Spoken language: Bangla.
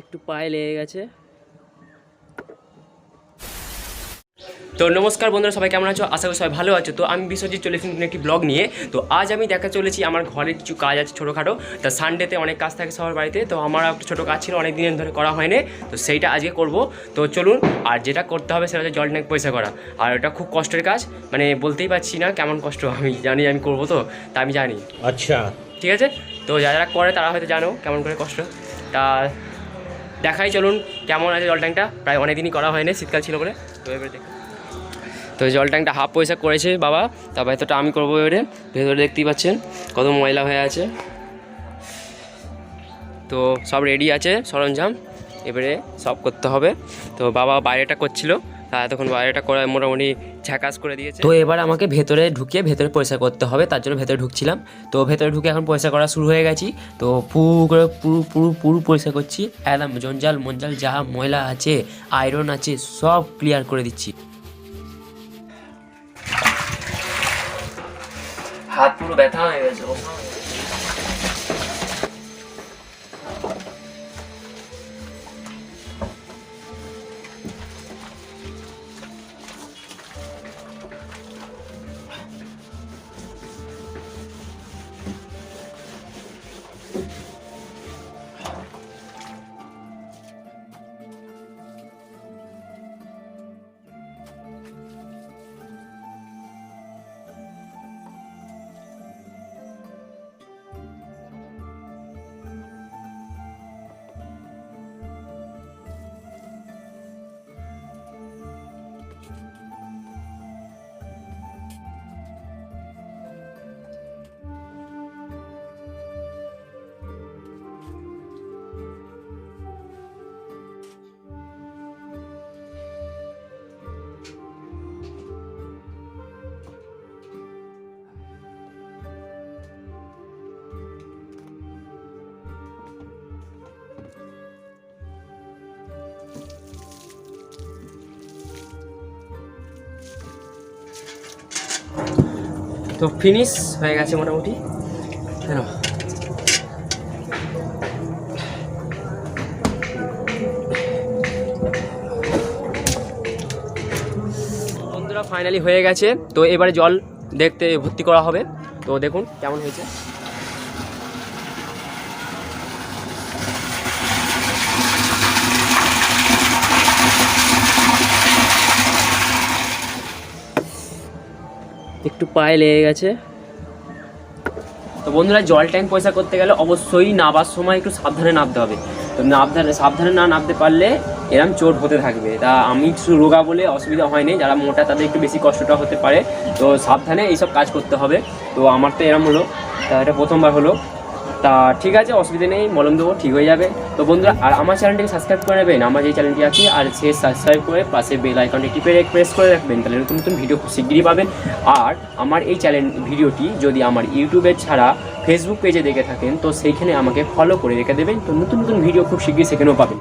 একটু পায়ে লেগে গেছে। তো নমস্কার বন্ধুরা সবাই কেমন আছো? আশা করি সবাই ভালো আছো। তো আমি বিশ্বজিৎ চলে এসেছি একটি ব্লগ নিয়ে। তো আজ আমি দেখা চলেছি আমার ঘরে কিছু কাজ আছে ছোটোখাটো। তা সানডেতে অনেক কাজ থাকে সবার বাড়িতে তো আমার একটা ছোটো কাজ ছিল অনেক দিন ধরে করা হয়নি। তো সেইটা আজকে করব। তো চলুন আর যেটা করতে হবে সেটা হচ্ছে জল ট্যাঙ্ক পয়সা করা। আর ওটা খুব কষ্টের কাজ মানে বলতেই পারছি না কেমন কষ্ট আমি জানি আমি করব তো তা আমি জানি। আচ্ছা। ঠিক আছে? তো যারা করে তারা হয়তো জানো কেমন করে কষ্ট। তা দেখাই চলুন কেমন আছে জল ট্যাঙ্কটা প্রায় অনেক দিনই করা হয়নি, শীতকাল ছিল বলে। তো এবারে দেখ তো জল ট্যাঙ্কটা হাফ পয়সা করেছে বাবা তা ভেতরটা আমি করব এবারে। ভেতরে দেখতেই পাচ্ছেন কত ময়লা হয়ে আছে। তো সব রেডি আছে, সরঞ্জাম। এবারে সব করতে হবে। তো বাবা বাইরেটা করছিল। তা এতক্ষণ বাইরেটা করে মোটামুটি ঝ্যাকাস করে দিয়েছে। তো এবার আমাকে ভেতরে ঢুকিয়ে ভেতরে পয়সা করতে হবে তার জন্য ভেতরে ঢুকছিলাম। তো ভেতরে ঢুকে এখন পয়সা করা শুরু হয়ে গেছি। তো পুরো করে পুরো পুরো পুরো পয়সা করছি। একদম জঞ্জাল মঞ্জাল যা ময়লা আছে আয়রন আছে সব ক্লিয়ার করে দিচ্ছি। হাত পুরো ব্যথা হয়ে গেছে। তো ফিনিশ হয়ে গেছে মোটামুটি। কেন? ফাইনালি হয়ে গেছে। তো এবারে জল দেখতে ভর্তি করা হবে। তো দেখুন কেমন হয়েছে। একটু পায়ে লেগে গেছে। তো বন্ধুরা, জল ট্যাঙ্ক পয়সা করতে গেলে অবশ্যই নাবার সময় একটু সাবধানে নামতে হবে। তো নাবধানে, সাবধানে না নামতে পারলে এরম চোট হতে থাকবে। তা আমি রোগা বলে অসুবিধা হয়নি, যারা মোটা তাদের একটু বেশি কষ্টটা হতে পারে। তো সাবধানে এইসব কাজ করতে হবে। তো আমার তো এরম হলো। তা এটা প্রথমবার হলো। তা ঠিক আছে, অসুবিধা নেই, মলম দেবো, ঠিক হয়ে যাবে। তো বন্ধুরা, আর আমার চ্যানেলটিকে সাবস্ক্রাইব করে নেবেন, আমার যে চ্যানেলটি আছে, আর সে সাবস্ক্রাইব করে পাশে বেল আইকনটি টিপে প্রেস করে রাখবেন, তাহলে নতুন নতুন ভিডিও খুব শিগগিরই পাবেন। আর আমার এই চ্যানেল ভিডিওটি যদি আমার ইউটিউবে ছাড়া ফেসবুক পেজে দেখে থাকেন, তো সেইখানে আমাকে ফলো করে রেখে দেবেন, তো নতুন নতুন ভিডিও খুব শিগগিরই সেখানেও পাবেন।